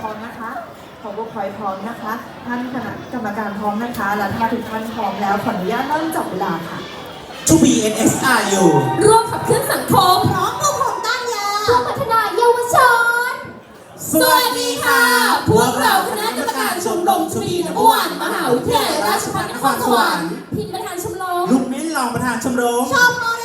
พร้อมนะคะ ของบุคคลพร้อมนะคะ ท่านคณะกรรมการพร้อมนะคะ และถ้าทุกท่านพร้อมแล้วขออนุญาตเริ่มจับเวลาค่ะ to be NSRU ร่วมขับเคลื่อนสังคมพร้อมกับผมต้านยาเพื่อพัฒนาเยาวชน สวัสดีค่ะ พวกเราคณะกรรมการชมรมชุบีนบวันมหาวิทยาลัยราชภัฏนครสวรรค์พินประธานชมรมลูกมิ้นรองประธานชมรมชมรม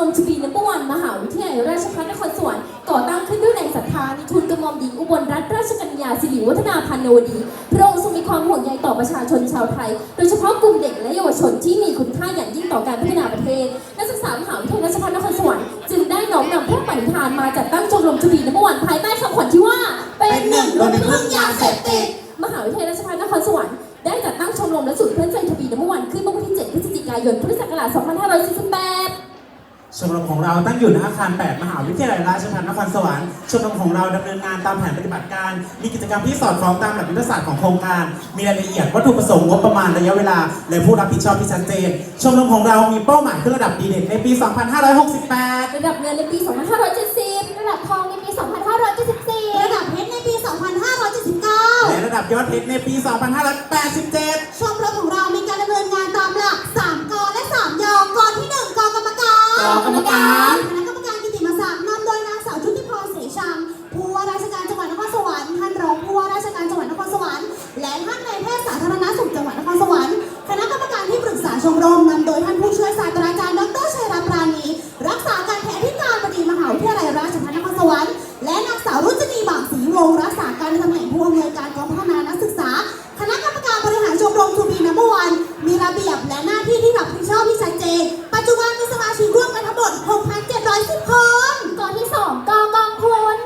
ชมรมชุบีนบวันมหาวิทยาลัยราชภัฏนครสวรรค์ก่อตั้งขึ้นด้วยแรงศรัทธาในทุนกระหม่อมหญิงอุบลรัตนราชกัญญาสิริวัฒนาพันโนดีพระองค์ทรงมีความห่วงใยต่อประชาชนชาวไทย โดยเฉพาะกลุ่มเด็กและเยาวชนที่มีคุณค่าอย่างยิ่งต่อการพัฒนาประเทศนักศึกษามหาวิทยาลัยราชภัฏนครสวรรค์จึงได้น้อมนำพระปณิธานมาจัดตั้งชมรมชุบีนบวันภายใต้คำขวัญที่ว่า เป็นหนึ่งโดยไม่พึ่งยาเสพติดมหาวิทยาลัยราชภัฏนครสวรรค์ได้จัดตั้งชมรมและศูนย์เพื่อนใจทบีนบวันขึ้นเมื่อวันที่ 7 พฤศจิกายน พุทธศักราช 2548 ชมรมของเราตั้งอยู่ณอาคาร 8 มหาวิทยาลัยราชภัฏนครสวรรค์ชมรมของเราดำเนินงานตามแผนปฏิบัติการ มีกิจกรรมที่สอดคล้องตามหลักยุทธศาสตร์ของโครงการ มีรายละเอียดวัตถุประสงค์งบประมาณระยะเวลา และผู้รับผิดชอบที่ชัดเจน ชมรมของเรามีเป้าหมายขึ้นระดับดีเด่นในปี 2568 ระดับเงินในปี 2570 ระดับทองในปี 2574 ระดับเพชรในปี 2579 และระดับยอดเพชรในปี 2587าม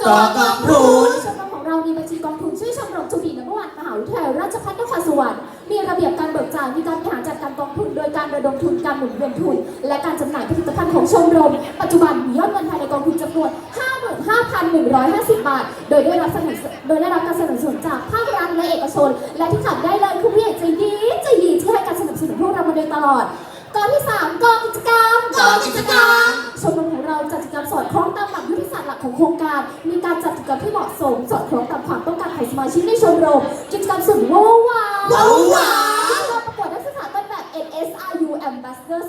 กองกองทุนชมรมของเรามีบัญชีกองทุนชื่อชมรมชุบีนบวันมหาวิทยาลัยราชภัฏนครสวรรค์มีระเบียบการเบิกจ่ายมีการบริหารจัดการกองทุน โดยการระดมทุนการหมุนเวียนทุน และการจำหน่ายผลิตภัณฑ์ของชมรม ปัจจุบันมียอดเงินภายในกองทุนจำนวน55,150 บาท โดยได้รับสนับสนุนโดยได้รับการสนับสนุนจากภาครัฐและเอกชน และที่ขาดได้เลยคือผู้ใหญ่ใจดีใจดีที่ให้การสนับสนุนพวกเรามาโดยตลอด โครงการ มีการจัดกิจกรรมที่เหมาะสมสอดคล้องตามความต้องการของสมาชิกในชมรมกิจกรรมสุดว้าวว้าวว้าวว้าวกิจกรรมประกวดนักศึกษาต้นแบบ NSRU Ambassador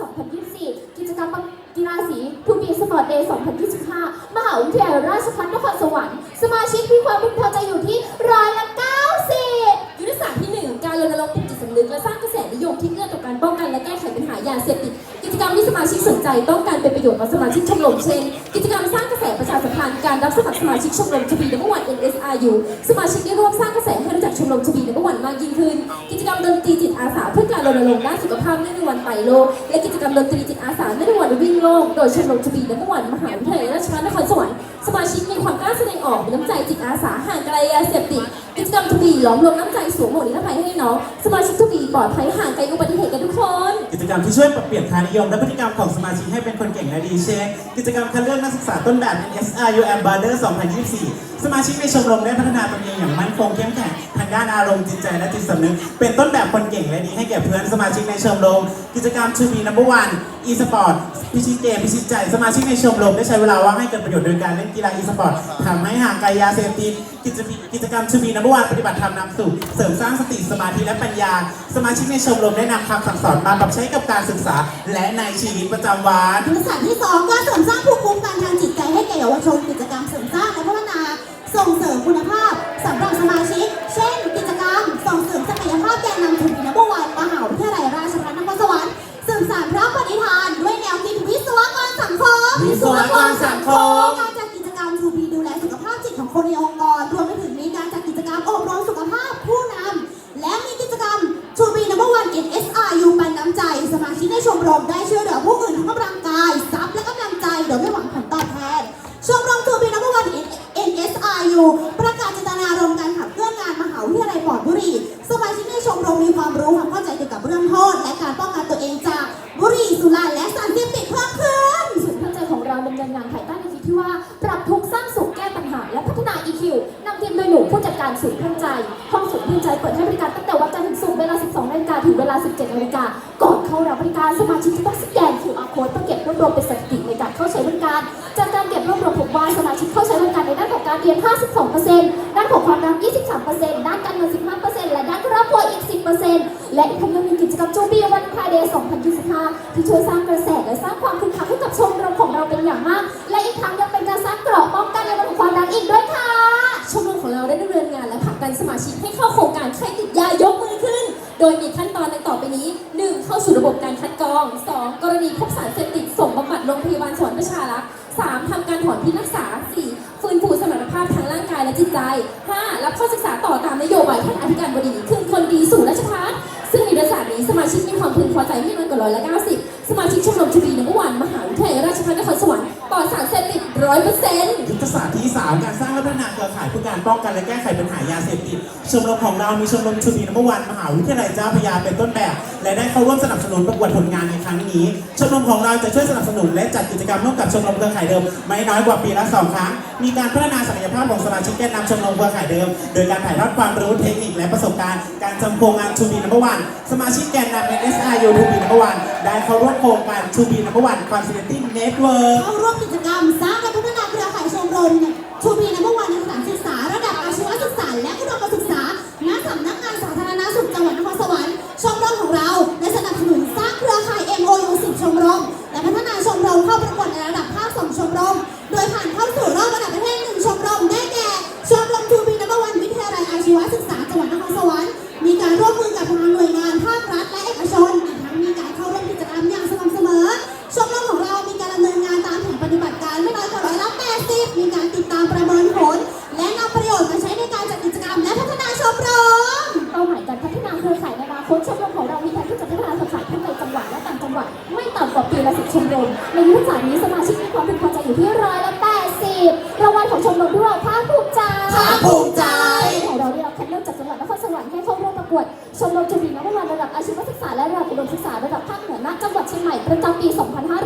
2024 กิจกรรมกีฬาสี To Be Sport Day 2025 มหาวิทยาลัยราชภัฏนครสวรรค์ สมาชิกมีความพึงพอใจอยู่ที่ร้อยละ90ยุทธศาสตร์ที่ 1 การรณรงค์ปลุกจิตสำนึกและสร้างกระแสนิยมที่เอื้อต่อการป้องกันและแก้ไขปัญหายาเสพติดกิจกรรมที่สมาชิกสนใจต้องการเป็นประโยชน์ต่อสมาชิกชมรมเช่น กิจกรรมสร้างกระแสประชาสัมพันธ์การรับสมัครสมาชิกชมรมชบีนวัน NSRU สมาชิกได้ร่วมสร้างกระแสให้รู้จักชมรมชบีนวันมากยิ่งขึ้น กิจกรรมดนตรีจิตอาสาเพื่อการรณรงค์ด้านสุขภาพเนื่องในวันไปโลกและกิจกรรมดนตรีจิตอาสาเนื่องในวันวิ่งโลก โดยชมรมชบีนวันมหาวิทยาลัยราชภัฏนครสวรรค์ สมาชิกมีความกล้าแสดงออกมีน้ำใจจิตอาสาห่างไกลยาเสพติดกิจกรรมทวีหลอมรวมน้ำใจสวมหมวกนิรภัยให้น้องสมาชิกทุกีปลอดภัยห่างไกลอุบัติเหตุกันทุกคน กิจกรรมที่ช่วยปรับเปลี่ยนค่านิยม และพฤติกรรมของสมาชิกให้เป็นคนเก่งและดีเช่นกิจกรรมคัดเลือกนักศึกษาต้นแบบ NSRU Ambassador 2024 สมาชิกในชมรมได้พัฒนาตนเองอย่างมั่นคงเข้มแข็งทาง ด้านอารมณ์จิตใจและจิตสำนึก เป็นต้นแบบคนเก่งและดีให้แก่เพื่อนสมาชิกในชมรม กิจกรรม To be number one e-sport พิชิตเกมพิชิตใจ สมาชิกในชมรมได้ใช้เวลาว่างให้เกิดประโยชน์โดยการเล่นกีฬา e-sport ทำให้ห่างไกลยาเสพติดกิจกิจกรรม To be number one ปฏิบัติธรรมนำสู่เสริมสร้างสติสมาธิและปัญญา สมาชิกในชมรมได้นำคำสั่งสอนมาปรับใช้กับการศึกษา และในชีวิตประจำวันยุทธศาสตร์ที่2การเสริมสร้างภูมิคุ้มกันทางจิตใจให้แก่เยาวชน การศูนย์เพื่อนใจ ห้องศูนย์เพื่อนใจเปิดให้บริการตั้งแต่วันจันทร์ถึงศุกร์เวลา 12นาฬิกาถึงเวลา 17นาฬิกาก่อนเข้ารับบริการสมาชิกจะต้องสแกน QR code เพื่อเก็บ บบการคัดกรอง 2. กรณีพบสารเสพติดส่งบำบัดโรงพยาบาลสวนประชารักษ์ 3. ทำการถอนพิษรักษา 4. ฟื้นฟูสมรรถภาพทางร่างกายและจิตใจ 5. รับข้อศึกษาต่อตามนโยบายท่านอธิการบดีคืนคนดีสู่ราชพัฒซึ่งในเดือนสารนี้สมาชิกมีความพึงพอใจไม่น้อยกว่าร้อยละ90สมาชิกชมรมชวีนเมื่อวานมหาวิทยาลัยราชภัฏนคร ร้อยเปอร์เซ็นต์ยุทธศาสตร์ที่3การสร้างและพัฒนาเครือข่ายเพื่อการป้องกันและแก้ไขปัญหายาเสพติดชมรมของเรามีชมรมชูบีนเมื่อวันมหาวิทยาลัยเจ้าพระยาเป็นต้นแบบ และได้เข้าร่วมสนับสนุนประกวดผลงานในครั้งนี้ ชมรมของเราจะช่วยสนับสนุนและจัดกิจกรรมร่วมกับชมรมเครือข่ายเดิม ไม่น้อยกว่าปีละสองครั้ง มีการพัฒนาศักยภาพของสมาชิกแกนนำชมรมเครือข่ายเดิม โดยการถ่ายทอดความรู้เทคนิคและประสบการณ์ การจำโครงงานชูบีนเมื่อวันสมาชิกแกนนำ NSRU ทูบีนเมื่อวัน ได้เข้าร่วมโครงการชูบีนเมื่อวันคอนซิเนติ้งเน็ตเวิร์เข้าร่วมกิจกรรมสร้างและพัฒนาเครือข่ายชมรมชูบีนเมื่อวันในสถานศึกษาระดับอาชีวศึกษาและอุดมศึกษา วมระกวดชมรมจุบีนวัตระดับอาชีวศึกษาและระดับอุดมศึกษาระดับภาคเหนือณจังหวัดเชียงใหม่ประจำปี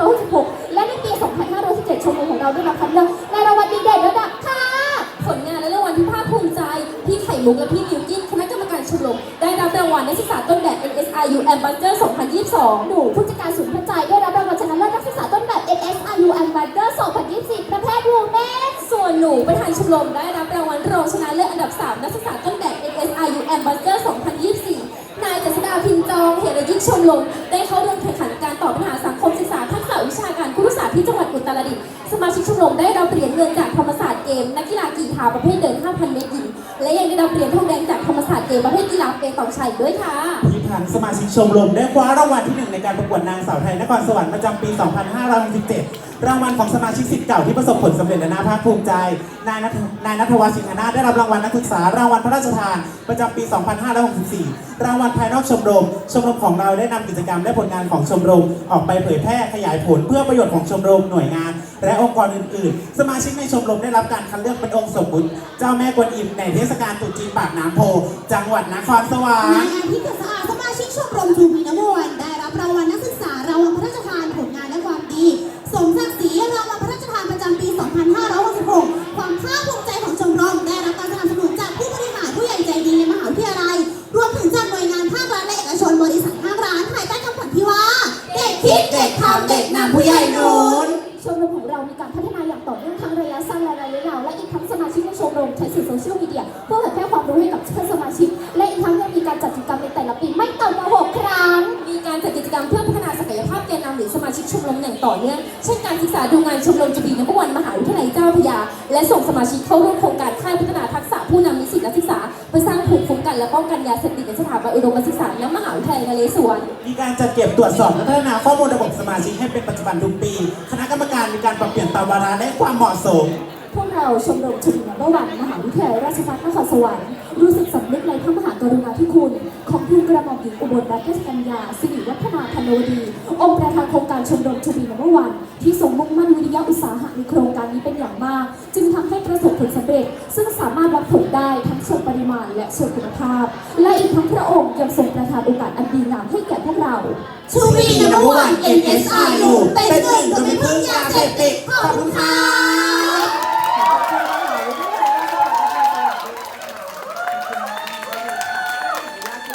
2566 และในปี 2517ชมรมของเราได้รับคัดเลือกในรางวัลดีเด่นระดับภาคผลงานและรางวัลที่ภาคภูมิใจพี่ไข่มุกและพี่มิวกินคณะกรรมการชมรมได้รับรางวัลนักศึกษาต้นแบบ NSRU Ambassador 2022 หนูผู้จัดการศูนย์พัฒใจได้รับรางวัลชนะเลิศนักศึกษาต้นแบบ NSRU Ambassador 2024 ประเภท Women ส่วนหนูประธานชมรมได้รับรางวัลรองชนะเลิศอันดับ 3 นักศึกษาต้น แบบ NSRU Ambassador 2024 นายเจษดาพินจองเหตุยิ่งชมรมได้เข้าร่วมแข่งขันการตอบปัญหาสังคมศึกษาทักษะวิชาการครุศาสตร์ที่จังหวัดอุตรดิตถ์สมาชิกชมรมได้รับเหรียญเงินจากธรรมศาสตร์เกมนักกีฬากีฬาประเภทเดิน 5,000 เมตรหญิงและยังได้รับเหรียญทองแดงจากธรรมศาสตร์เกมประเภทกีฬาเปตองชัยด้วยค่ะที่ทางสมาชิกชมรมได้คว้ารางวัลที่หนึ่งในการประกวดนางสาวไทยนครสวรรค์ประจำปี 2567 รางวัลของสมาชิกสิทธิ์เก่าที่ประสบผลสำเร็จและน่าภาคภูมิใจ นายนัทนายนัทวัฒน์สิงหนาถได้รับรางวัลนักศึกษารางวัลพระราชทาน ประจำปี 2564 รางวัลภายนอกชมรม ชมรมของเราได้นำกิจกรรมและผลงานของชมรม ออกไปเผยแพร่ขยายผลเพื่อประโยชน์ของชมรมหน่วยงาน และองค์กรอื่น ๆ สมาชิกในชมรมได้รับการคัดเลือกเป็นองค์สมบุญเจ้าแม่กวนอิมในเทศกาลตรุษจีนปากน้ำโพ จังหวัดนครสวรรค์อาทิตย์เกิดสะอาด ชิกชมรมอย่างต่อเนื่องเช่นการศึกษาดูงานชมรมจุบีนักวันมหาวิทยาลัยเจ้าพระยา และส่งสมาชิกเข้าร่วมโครงการค่ายพัฒนาทักษะผู้นำนิสิตนักศึกษาเพื่อสร้างภูมิคุ้มกันและป้องกันยาเสพติดในสถาบันอุดมศึกษาณมหาวิทยาลัยนเรศวร มีการจัดเก็บตรวจสอบและพัฒนาข้อมูลระบบสมาชิกให้เป็นปัจจุบันทุกปี คณะกรรมการมีการปรับเปลี่ยนตามวาระและความเหมาะสม พวกเราชมรมชมรมนัมวันมหาวิทยาลัยราชภัฏนครสวรรค์ รู้สึกสำนึกในพระมหากรุณาธิคุณ ของทูลกระหม่อมหญิงอุบลรัตนกัญญาสิริวัฒนาพนวดี องค์ประธานโครงการชมรมชมรมนัมวัน ที่ทรงมุ่งมั่นวิริยะอุตสาหะในโครงการนี้เป็นอย่างมาก จึงทำให้ประสบผลสำเร็จ ซึ่งสามารถวัดผลได้ทั้งเชิงปริมาณและเชิงคุณภาพ และอีกทั้งพระองค์ยังทรงประทานโอกาสอันดีงามให้แก่พวกเราชูบีนัมวัน NSRU เป็นหนึ่งโดยไม่พึ่งยาเสพติดขอบคุณค่ะ